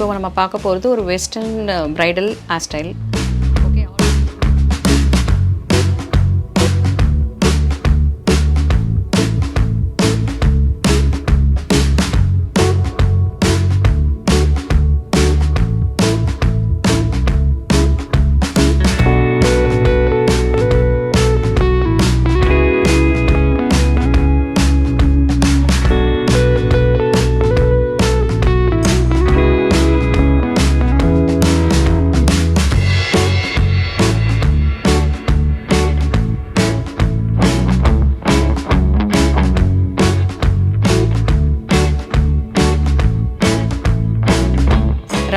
இப்போ நம்ம பார்க்க போகிறது ஒரு வெஸ்டர்ன் பிரைடல் ஹேர் ஸ்டைல்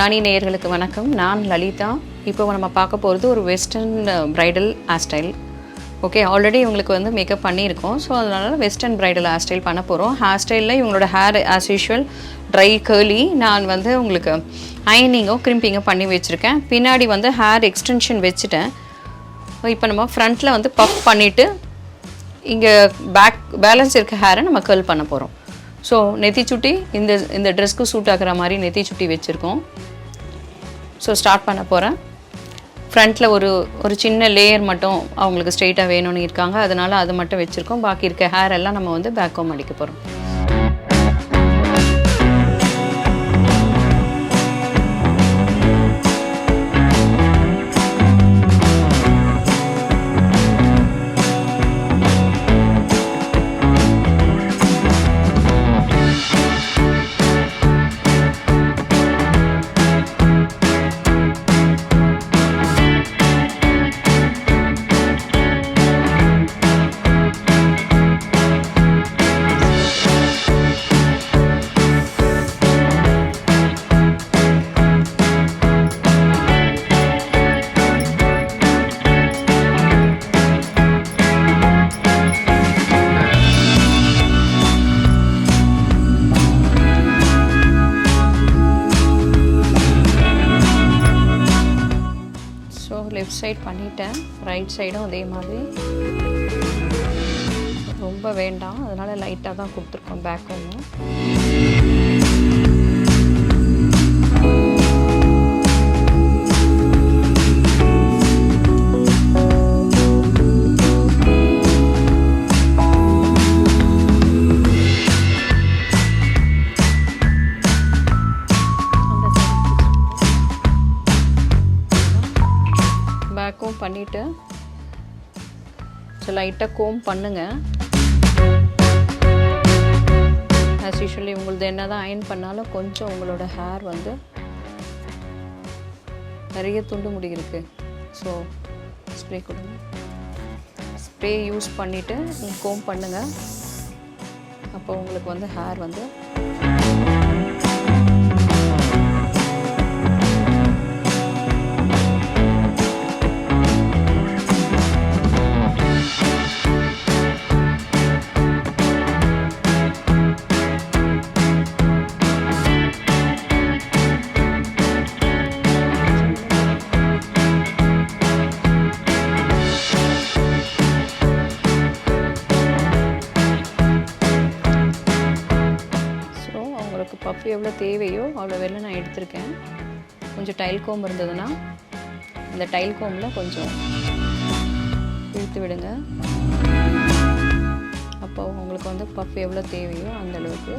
ராணி நேயர்களுக்கு வணக்கம். நான் லலிதா. இப்போ நம்ம பார்க்க போகிறது ஒரு western bridal hair style okay already இவங்களுக்கு வந்து மேக்கப் பண்ணியிருக்கோம். ஸோ அதனால வெஸ்டர்ன் பிரைடல் ஹேர் ஸ்டைல் பண்ண போகிறோம் ஹேர் ஸ்டைலில் இவங்களோட hair as usual dry curly நான் வந்து உங்களுக்கு அயனிங்கோ கிரிம்பிங்கோ பண்ணி வச்சுருக்கேன். பின்னாடி வந்து ஹேர் எக்ஸ்டென்ஷன் வச்சுட்டேன். இப்போ நம்ம ஃப்ரண்ட்டில் வந்து பஃப் பண்ணிவிட்டு இங்கே பேக் பேலன்ஸ் இருக்க ஹேரை நம்ம கேர்ள் பண்ண போகிறோம் ஸோ நெத்தி சுட்டி இந்த இந்த ட்ரெஸ்க்கு சூட் ஆகிற மாதிரி நெத்தி சுட்டி வச்சுருக்கோம். ஸோ ஸ்டார்ட் பண்ண போகிறேன் ஃப்ரண்ட்டில் ஒரு ஒரு சின்ன லேயர் மட்டும் அவங்களுக்கு ஸ்ட்ரெயிட்டாக வேணும்னு இருக்காங்க. அதனால் அது மட்டும் வச்சுருக்கோம். பாக்கி இருக்க ஹேர் எல்லாம் நம்ம வந்து பேக் ஹோம் அடிக்க போகிறோம் சைட் ரைட் சைடும் அதே மாதிரி. ரொம்ப வேண்டாம். அதனால் லைட்டாக தான் கொடுத்துருக்கோம் பேக் ஒன்று பண்ணிவிட்டு ஸோ லைட்டாக கோம் பண்ணுங்கள் ஆஸ் யூஷுவலி உங்களது என்ன தான் அயன் பண்ணாலும் கொஞ்சம் உங்களோட ஹேர் வந்து நிறைய துண்டு முடி இருக்குது ஸோ ஸ்ப்ரே கொடுங்க. ஸ்ப்ரே யூஸ் பண்ணிவிட்டு கோம் பண்ணுங்கள் அப்போ உங்களுக்கு வந்து ஹேர் வந்து அவங்களுக்கு எவ்வளோ தேவையோ அவ்வளோ வெளில நான் எடுத்திருக்கேன். கொஞ்சம் டைல் கோம் இருந்ததுன்னா அந்த டைல் கோமில் கொஞ்சம் இழுத்து விடுங்க. அப்போ உங்களுக்கு வந்து பஃப் எவ்வளோ தேவையோ அந்த அளவுக்கு.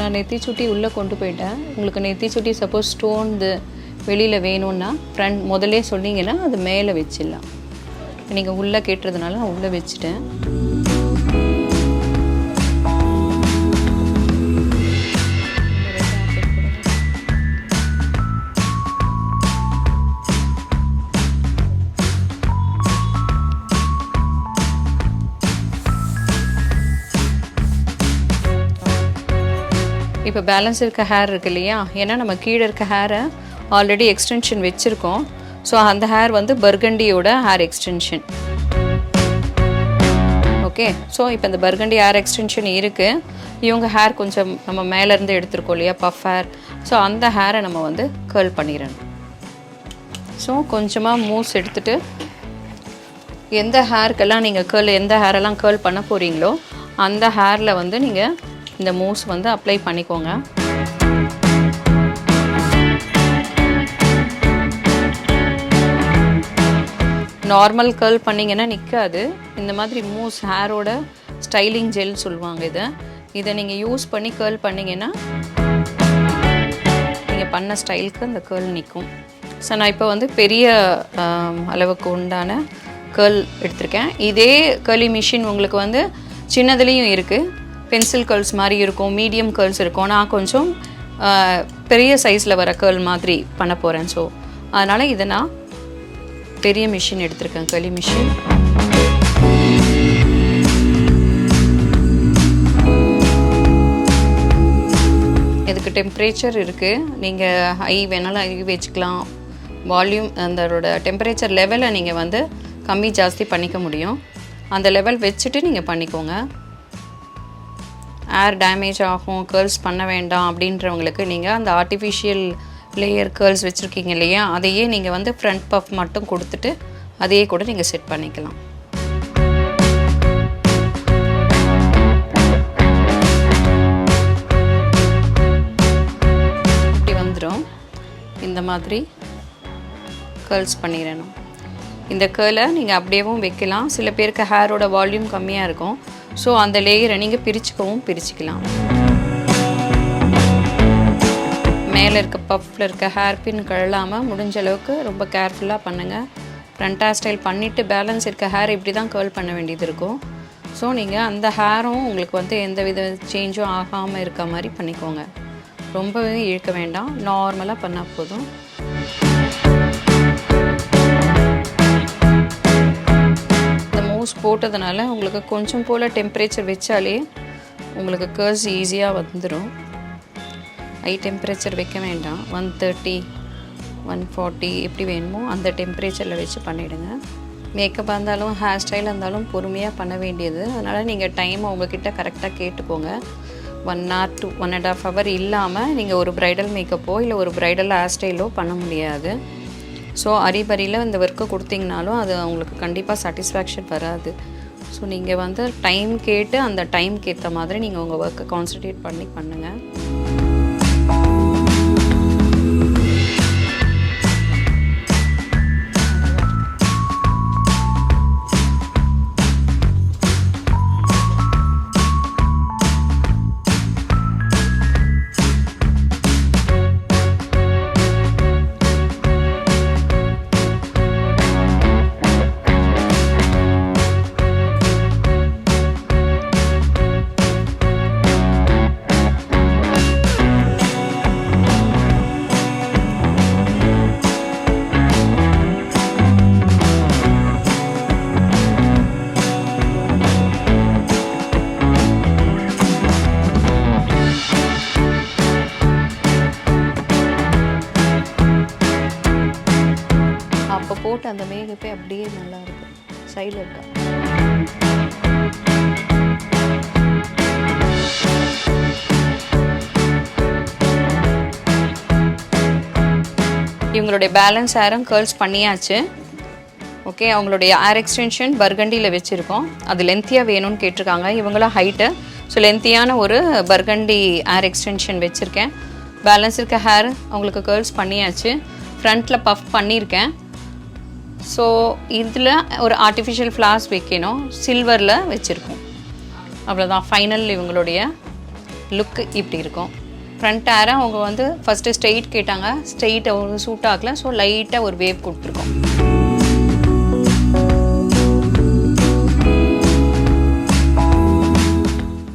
நான் நெத்தி சுட்டி உள்ளே கொண்டு போயிட்டேன். உங்களுக்கு நெத்தி சுட்டி சப்போஸ் ஸ்டோன் இது வெளியில் வேணும்னா ஃப்ரண்ட் முதல்லே சொன்னீங்கன்னா அது மேலே வச்சிடலாம். நீங்கள் உள்ளே கேட்டுறதுனால நான் உள்ளே வச்சுட்டேன். இப்போ பேலன்ஸ் இருக்க ஹேர் இருக்கு இல்லையா? ஏன்னா நம்ம கீழே இருக்க ஹேரை ஆல்ரெடி எக்ஸ்டென்ஷன் வச்சுருக்கோம். ஸோ அந்த ஹேர் வந்து பர்கண்டியோட ஹேர் எக்ஸ்டென்ஷன் ஓகே ஸோ இப்போ இந்த பர்கண்டி ஹேர் எக்ஸ்டென்ஷன் இருக்குது இவங்க ஹேர் கொஞ்சம் நம்ம மேலேருந்து எடுத்துருக்கோம் இல்லையா? பஃப் ஹேர் ஸோ அந்த ஹேரை நம்ம வந்து கேர்ள் பண்ணிடணும். ஸோ கொஞ்சமாக மூஸ் எடுத்துட்டு எந்த ஹேர்க்கெல்லாம் நீங்கள் கேர்ள் எந்த ஹேரெல்லாம் கேர்ள் பண்ண போகிறீங்களோ அந்த ஹேரில் வந்து நீங்கள் இந்த மூஸ் வந்து அப்ளை பண்ணிக்கோங்க. நார்மல் கேர்ள் பண்ணிங்கன்னா நிற்காது இந்த மாதிரி மூஸ் ஹேரோட ஸ்டைலிங் ஜெல் சொல்லுவாங்க இதை. இதை நீங்கள் யூஸ் பண்ணி கேர்ள் பண்ணிங்கன்னா நீங்கள் பண்ண ஸ்டைலுக்கு அந்த கேர்ள் நிற்கும் ஸோ நான் இப்போ வந்து பெரிய அளவுக்கு உண்டான கேர்ள் எடுத்திருக்கேன். இதே கேர்லி மிஷின் உங்களுக்கு வந்து சின்னதுலேயும் இருக்குது பென்சில் கேர்ள்ஸ் மாதிரி இருக்கும் மீடியம் கேர்ள்ஸ் இருக்கும். நான் கொஞ்சம் பெரிய சைஸில் வர கேர்ள் மாதிரி பண்ண போகிறேன் ஸோ அதனால் இதை நான் பெரிய மிஷின் எடுத்திருக்கேன் களி மிஷின் இதுக்கு டெம்பரேச்சர் இருக்குது நீங்கள் ஹை வேணாலும் ஹை வச்சுக்கலாம். வால்யூம் அதோட டெம்பரேச்சர் லெவலை நீங்கள் வந்து கம்மி ஜாஸ்தி பண்ணிக்க முடியும். அந்த லெவல் வச்சுட்டு நீங்கள் பண்ணிக்கோங்க. ஏர் டேமேஜ் ஆகும் கேர்ள்ஸ் பண்ண வேண்டாம் அப்படின்றவங்களுக்கு நீங்கள் அந்த ஆர்டிஃபிஷியல் லேயர் கேர்ள்ஸ் வச்சுருக்கீங்க இல்லையா? அதையே நீங்கள் வந்து ஃப்ரண்ட் பஃப் மட்டும் கொடுத்துட்டு அதையே கூட நீங்கள் செட் பண்ணிக்கலாம். இப்படி வந்துடும் இந்த மாதிரி கேர்ள்ஸ் பண்ணிடணும். இந்த கேர்லை நீங்கள் அப்படியேவும் வைக்கலாம். சில பேருக்கு ஹேரோட வால்யூம் கம்மியாக இருக்கும். ஸோ அந்த லேயரை நீங்கள் பிரிச்சுக்கவும் பிரிச்சுக்கலாம். மேலே இருக்க பஃப்பில் இருக்க ஹேர் பின் கழலாமல் முடிஞ்ச அளவுக்கு ரொம்ப கேர்ஃபுல்லாக பண்ணுங்கள் ஃப்ரண்ட் ஸ்டைல் பண்ணிவிட்டு பேலன்ஸ் இருக்க ஹேர் இப்படி தான் கேர்ள் பண்ண வேண்டியது இருக்கும். ஸோ நீங்கள் அந்த ஹேரும் உங்களுக்கு வந்து எந்த வித சேஞ்சும் ஆகாமல் இருக்க மாதிரி பண்ணிக்கோங்க. ரொம்பவே இழுக்க வேண்டாம். நார்மலாக பண்ணால் போதும். இந்த மூஸ் போட்டதுனால உங்களுக்கு கொஞ்சம் போல் டெம்பரேச்சர் வச்சாலே உங்களுக்கு கர்ஸ் ஈஸியாக வந்துடும் ஹை டெம்பரேச்சர் வைக்க வேண்டாம். ஒன் தேர்ட்டி ஒன் ஃபார்ட்டி எப்படி வேணுமோ அந்த டெம்பரேச்சரில் வச்சு பண்ணிவிடுங்க மேக்கப்பாக இருந்தாலும் ஹேர் ஸ்டைலாக இருந்தாலும் பொறுமையாக பண்ண வேண்டியது. அதனால் நீங்கள் டைம் உங்ககிட்ட கரெக்டாக கேட்டுக்கோங்க. One or two one and half hour இல்லாமல் நீங்கள் ஒரு ப்ரைடல் மேக்கப்போ இல்லை ஒரு ப்ரைடல் ஹேர் ஸ்டைலோ பண்ண முடியாது. ஸோ அரிபரியில் இந்த ஒர்க்கை கொடுத்தீங்கனாலும் அது அவங்களுக்கு கண்டிப்பாக சாட்டிஸ்ஃபேக்ஷன் வராது. ஸோ நீங்கள் வந்து டைம் கேட்டு அந்த டைம்க்கு ஏற்ற மாதிரி நீங்கள் உங்கள் ஒர்க்கை கான்சன்ட்ரேட் பண்ணி பண்ணுங்கள் போட்டு அந்த மேகப்பே அப்படியே நல்லா இருக்கு சைடில் இருக்கா இவங்களுடைய பேலன்ஸ் ஹேரும் கேர்ள்ஸ் பண்ணியாச்சு. ஓகே அவங்களுடைய ஹேர் எக்ஸ்டென்ஷன் பர்கண்டியில் வச்சுருக்கோம். அது லென்த்தியாக வேணும்னு கேட்டிருக்காங்க. இவங்களாம் ஹைட்டு ஸோ லென்த்தியான ஒரு பர்கண்டி ஹேர் எக்ஸ்டென்ஷன் வச்சுருக்கேன். பேலன்ஸ் இருக்க ஹேர் அவங்களுக்கு கேர்ள்ஸ் பண்ணியாச்சு. ஃப்ரண்ட்டில் பஃப் பண்ணியிருக்கேன். ஸோ இதில் ஒரு ஆர்டிஃபிஷியல் ஃப்ளார்ஸ் வைக்கணும். சில்வரில் வச்சுருக்கோம். அவ்வளோதான் ஃபைனல் இவங்களுடைய லுக்கு இப்படி இருக்கும். ஃப்ரண்ட் ஹேரை அவங்க வந்து ஃபஸ்ட்டு ஸ்ட்ரெயிட் கேட்டாங்க. ஸ்ட்ரெயிட் அவங்க சூட் ஆகல. ஸோ லைட்டாக ஒரு வேவ் கொடுத்துருக்கோம்.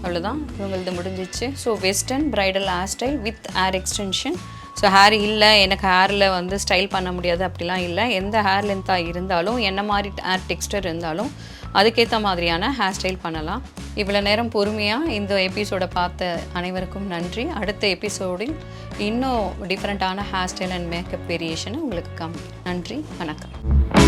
அவ்வளோதான் இவங்களது முடிஞ்சிச்சு. So western bridal hair style with hair extension so hair இல்லை எனக்கு ஹேரில் வந்து ஸ்டைல் பண்ண முடியாது அப்படிலாம் இல்லை. எந்த ஹேர் லென்த்தாக இருந்தாலும் என்ன மாதிரி ஹேர் டெக்ஸ்டர் இருந்தாலும் அதுக்கேற்ற மாதிரியான ஹேர் ஸ்டைல் பண்ணலாம். இவ்வளோ நேரம் பொறுமையாக இந்த எபிசோடை பார்த்த அனைவருக்கும் நன்றி. அடுத்த எபிசோடில் இன்னும் டிஃப்ரெண்ட்டான ஹேர் ஸ்டைல் அண்ட் மேக்கப் வேரியேஷனை உங்களுக்கு காமி நன்றி. வணக்கம்.